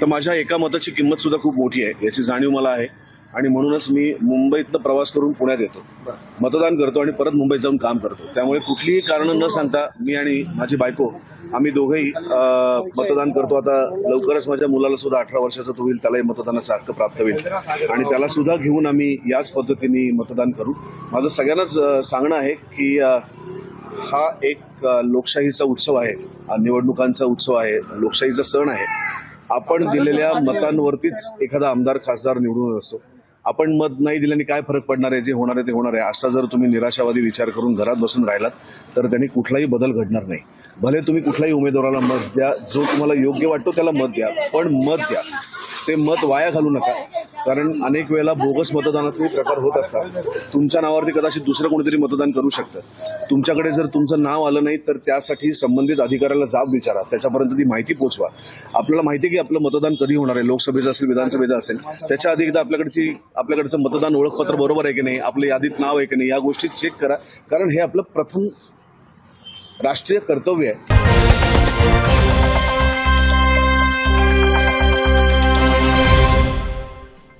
तर माझ्या एका मताची किंमत सुद्धा खूप मोठी आहे याची जाणीव मला आहे. आणि म्हणूनच मी मुंबईतनं प्रवास करून पुण्यात येतो. मतदान करतो आणि परत मुंबईत जाऊन काम करतो. त्यामुळे कुठलीही कारणं न सांगता मी आणि माझी बायको आम्ही दोघेही मतदान करतो. आता लवकरच माझ्या मुलाला सुद्धा अठरा वर्षाचं तो होईल त्यालाही मतदानाचा हक्क प्राप्त होईल. आणि त्याला सुद्धा घेऊन आम्ही याच पद्धतीने मतदान करू. माझं सगळ्यांनाच सांगणं आहे की हा एक लोकशाहीचा उत्सव आहे. निवडणुकांचा उत्सव आहे. लोकशाहीचा सण आहे. आपण दिलेल्या मतांवरतीच एखादा आमदार खासदार निवडून असतो आपण मत नाही दिल्याने काय फरक पडणार आहे? जे होणार आहे ते होणार आहे. असा जर तुम्ही निराशावादी विचार करून घरात बसून राहिलात तर त्यांनी कुठलाही बदल घडणार नाही. भले तुम्ही कुठल्याही उमेदवाराला मत द्या. जो तुम्हाला योग्य वाटतो त्याला मत द्या. पण मत द्या. ते मत वाया घालू नका. कारण अनेक वेळेला बोगस मतदानाचेही प्रकार होत असतात. तुमच्या नावावरती कदाचित दुसरं कोणीतरी मतदान करू शकतं. तुमच्याकडे जर तुमचं नाव आलं नाही तर त्यासाठी संबंधित अधिकाऱ्याला जाब विचारा. त्याच्यापर्यंत ती माहिती पोचवा. आपल्याला माहिती आहे की आपलं मतदान कधी होणार आहे? लोकसभेचं असेल विधानसभेचं असेल. त्याच्या आधी एकदा आपल्याकडची आपल्याकडचं मतदान ओळखपत्र बरोबर आहे की नाही? आपलं यादीत नाव आहे की नाही? या गोष्टी चेक करा. कारण हे आपलं प्रथम राष्ट्रीय कर्तव्य आहे.